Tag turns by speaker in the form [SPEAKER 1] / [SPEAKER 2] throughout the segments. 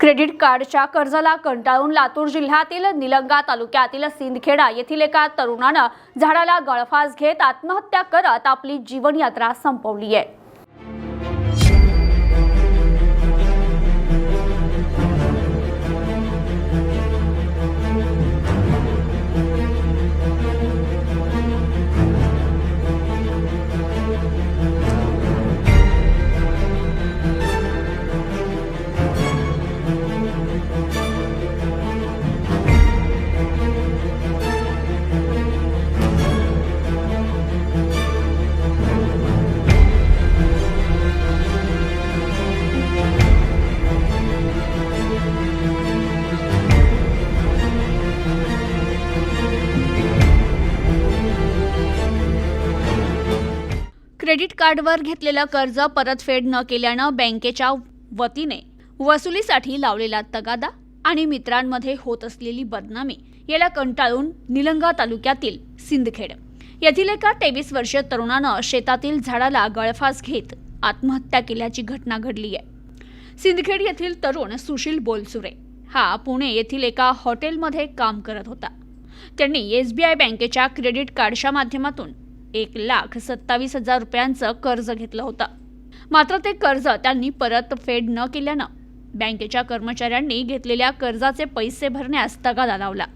[SPEAKER 1] Credit कार्डच्या कर्जाला कंटाळून लातूर जिल्ह्यातील निलंगा तालुक्यातील सिंदखेडा येथील एका तरुणानं झाडाला गळफास घेत आत्महत्या करत आपली जीवनयात्रा संपवली आहे. क्रेडिट कार्डवर घेतलेलं कर्ज परतफेड न केल्यानं बँकेच्या वतीने वसुलीसाठी लावलेला तगादा आणि मित्रांमध्ये होत असलेली बदनामी याला कंटाळून निलंगा तालुक्यातील सिंदखेड येथील एका तेवीस वर्षीय तरुणानं शेतातील झाडाला गळफास घेत आत्महत्या केल्याची घटना घडली आहे. सिंदखेड येथील तरुण सुशील बोलसुरे हा पुणे येथील एका हॉटेलमध्ये काम करत होता. त्यांनी एस बी आय बँकेच्या क्रेडिट कार्डच्या माध्यमातून एक लाख सत्तावीस हजार रुपयांचं कर्ज घेतलं होतं. मात्र ते कर्ज त्यांनी परतफेड न केल्यानं बँकेच्या कर्मचाऱ्यांनी घेतलेल्या कर्जाचे पैसे भरण्यास तगादा लावला.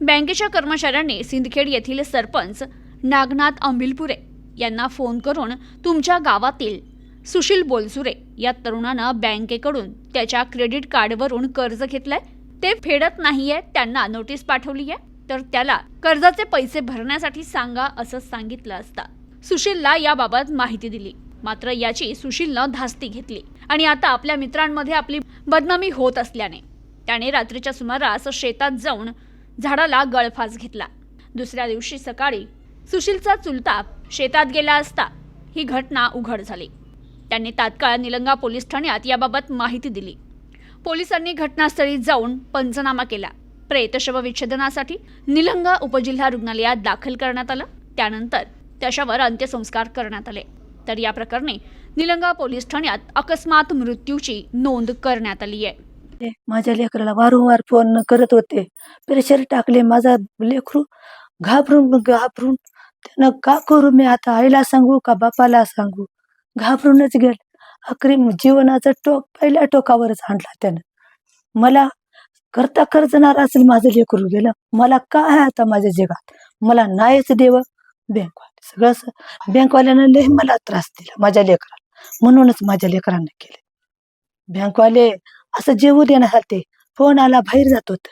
[SPEAKER 1] बँकेच्या कर्मचाऱ्यांनी सिंदखेड येथील सरपंच नागनाथ अंबिलपुरे यांना फोन करून तुमच्या गावातील सुशील बोलसुरे या तरुणानं बँकेकडून त्याच्या क्रेडिट कार्डवरून कर्ज घेतलंय? ते फेडत नाहीये त्यांना नोटीस पाठवली आहे तर त्याला कर्जाचे पैसे भरण्यासाठी सांगा असं सांगितलं असता. सुशीलला याबाबत माहिती दिली. मात्र याची सुशीलनं धास्ती घेतली. आणि आता आपल्या मित्रांमध्ये आपली बदनामी होत असल्याने त्याने रात्रीच्या सुमारास शेतात जाऊन झाडाला गळफास घेतला. दुसऱ्या दिवशी सकाळी सुशीलचा चुलता शेतात गेला असता ही घटना उघड झाली. त्यांनी तात्काळ निलंगा पोलीस ठाण्यात याबाबत माहिती दिली. पोलिसांनी घटनास्थळी जाऊन पंचनामा केला. प्रेतशव विच्छेदनासाठी निलंगा उपजिल्हा रुग्णालयात दाखल करण्यात आलं. त्यानंतर त्याच्यावर अंत्यसंस्कार करण्यात आले. तर या प्रकरणी निलंगा पोलीस ठाण्यात अकस्मात मृत्यूची नोंद करण्यात आली आहे.
[SPEAKER 2] माझ्या लेकराला वारंवार फोन करत होते. प्रेशर टाकले माझा लेकरू. घाबरून घाबरून त्यानं का करू मी आता? आईला सांगू का? बापाला सांगू? घाबरूनच गेल. अकरी जीवनाचा टोक पहिल्या टोकावरच आणला त्यानं. मला करता खर्चणार असेल माझं लेकरू गेलं मला काय आता माझ्या जगात? मला नाहीच देव बँकवाले. सगळं बँकवाल्यानं लय मला त्रास दिला माझ्या लेकराला. म्हणूनच माझ्या लेकरांना केले. बँकवाले असं जेवू देण्यासाठी फोन आला बाहेर जात होत.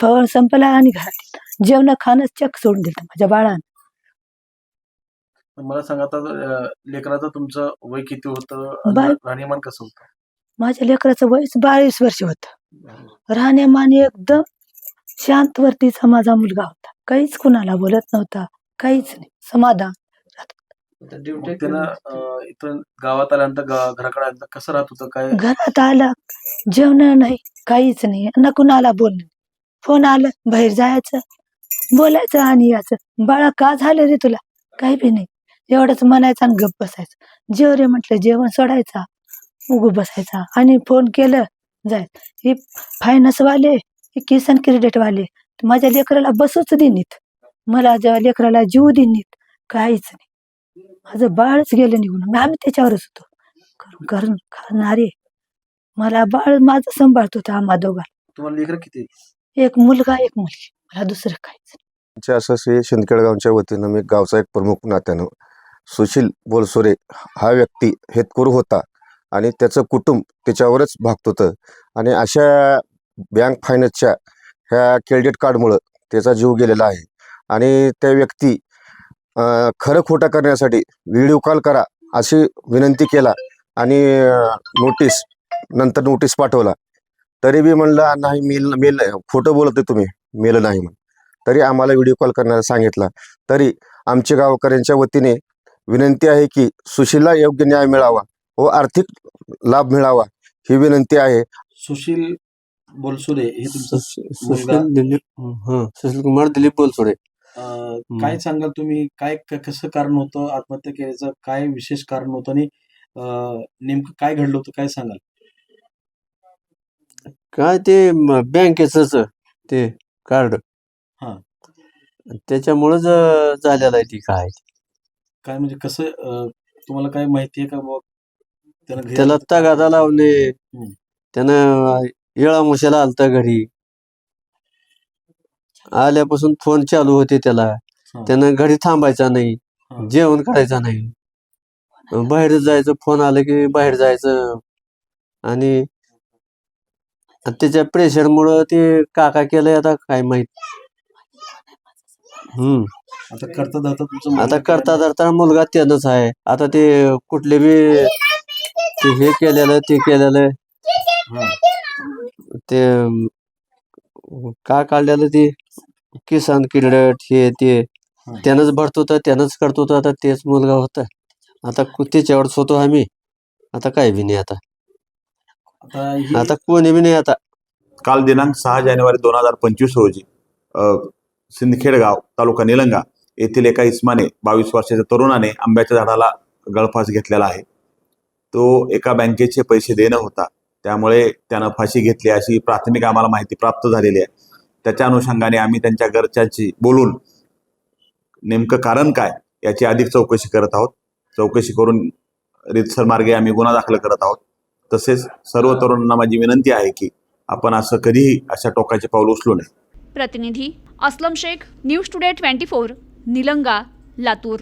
[SPEAKER 2] फोन संपला आणि घरात जेवण खाणं चक सोडून दिलं माझ्या बाळानं.
[SPEAKER 3] मला सांगा आता लेकराचं तुमचं वय किती होतं? राहणीमान कसं होतं?
[SPEAKER 2] माझ्या लेकराचं वयस बावीस वर्ष होत. राहण्यामान एकदम शांत वर्तीचा माझा मुलगा होता. काहीच कुणाला बोलत नव्हता. काहीच नाही. समाधान.
[SPEAKER 3] मग त्यानं अं, इथं गावात आल्यानंतर गा- घराकडे आल्यानंतर कसं राहत होतं? काय?
[SPEAKER 2] घरात आला. जेवण नाही. काहीच नाही. ना कुणाला बोलणं. फोन आलं. बाहेर जायचं. बोलायचं आणि याचं बाळा का झालं रे तुला? काही बी नाही. एवढंच म्हणायचं आणि गप्प बसायचं. जेव रे म्हटलं. जेवण सोडायचा. उगू बसायचा. आणि फोन केलं. जाय. हे फायनान्स वाले हे किसान क्रेडिट वाले माझ्या लेकराला बसूच देनीत मला जेव्हा लेकराला जीव देनीत काहीच नाही. माझं बाळच गेलं निघून आम्ही त्याच्यावरच होतो. करून करून खाणारे. मला बाळ माझं सांभाळत होतं आम्हा दोघा
[SPEAKER 3] तुम्हाला लेकर किती?
[SPEAKER 2] एक मुलगा एक मुलगी. मला दुसरं काहीच नाही.
[SPEAKER 4] आमच्या असं श्री शिंदखेडगावच्या वतीनं मी गावचा एक प्रमुख नात्यानं सुशील बोलसोरे हा व्यक्ती हेतकरू होता. आणि त्याचं कुटुंब त्याच्यावरच भागत होतं. आणि अशा बँक फायनान्सच्या ह्या क्रेडिट कार्डमुळं त्याचा जीव गेलेला आहे. आणि त्या व्यक्ती खरं खोटं करण्यासाठी व्हिडिओ कॉल करा अशी विनंती केला आणि नोटीस नंतर नोटीस पाठवला. तरी बी म्हणलं नाही मेल मेल खोटं बोलतोय तुम्ही. मेल नाही म्हण तरी आम्हाला व्हिडिओ कॉल करण्याला सांगितला. तरी आमच्या गावकऱ्यांच्या वतीने विनंती आहे की सुशीलला योग्य न्याय मिळावा. व आर्थिक लाभ मिळावा ही विनंती आहे.
[SPEAKER 3] सुशील बोलसुरे हे तुमचं मुलगा.
[SPEAKER 5] सुशील दिलीप हा सुशील कुमार दिलीप बोलसोडे
[SPEAKER 3] अं, काय सांगाल तुम्ही? काय क- कसं कारण होतं? आत्महत्या केल्याचं काय विशेष कारण होतं? आणि अं, नेमकं काय घडलं होतं? काय सांगाल?
[SPEAKER 5] काय ते म- बँकेचंच ते कार्ड
[SPEAKER 3] हा.
[SPEAKER 5] त्याच्यामुळंच झालेलं आहे ती काय.
[SPEAKER 3] काय म्हणजे कसं अं, तुम्हाला काय माहिती आहे का बुवा?
[SPEAKER 5] त्याला तगादा लावले. त्यानं येळामुशाला आलता घरी. आल्यापासून फोन चालू होते त्याला. त्यानं घरी थांबायचा नाही. जेवण करायचा नाही. बाहेर जायचं फोन आलं की बाहेर जायचं. आणि त्याच्या प्रेशरमुळं ते काका केलंय आता काय माहीत. हम्म.
[SPEAKER 3] आता करता धरता
[SPEAKER 5] आता करता धरता मुलगा त्यानंच आहे. आता ते कुठले बी ते हे केलेलं ते केलेलं.
[SPEAKER 3] हा.
[SPEAKER 5] ते का काढलेलं ते? किसान क्रेडिट हे ते. त्यानंच भरतो तर त्यानंच करतो तर आता तेच मुलगा होता. आता त्याच्यावरच होतो आम्ही. आता काय बी नाही आता. आता कोणी बी नाही आता.
[SPEAKER 6] काल दिनांक सहा जानेवारी दोन हजार पंचवीस रोजी अ, सिंदखेड गाव तालुका निलंगा येथील एका इस्माने बावीस वर्षाच्या तरुणाने आंब्याच्या झाडाला गळफास घेतलेला आहे. तो एका बँकेचे पैसे देणं होता. त्यामुळे त्यानं फाशी घेतली अशी प्राथमिक आम्हाला माहिती प्राप्त झालेली आहे. त्याच्या अनुषंगाने आम्ही त्यांच्या घरच्यांची बोलून नेमकं कारण काय याची अधिक चौकशी करत आहोत. चौकशी करून रितसर मार्गे आम्ही गुन्हा दाखल करत आहोत. तसेच सर्व तरुणांना माझी विनंती आहे की आपण असं कधीही अशा टोकाचे पाऊल उचलू नये.
[SPEAKER 1] प्रतिनिधी Aslam Shaikh news today twenty four Nilanga Latur.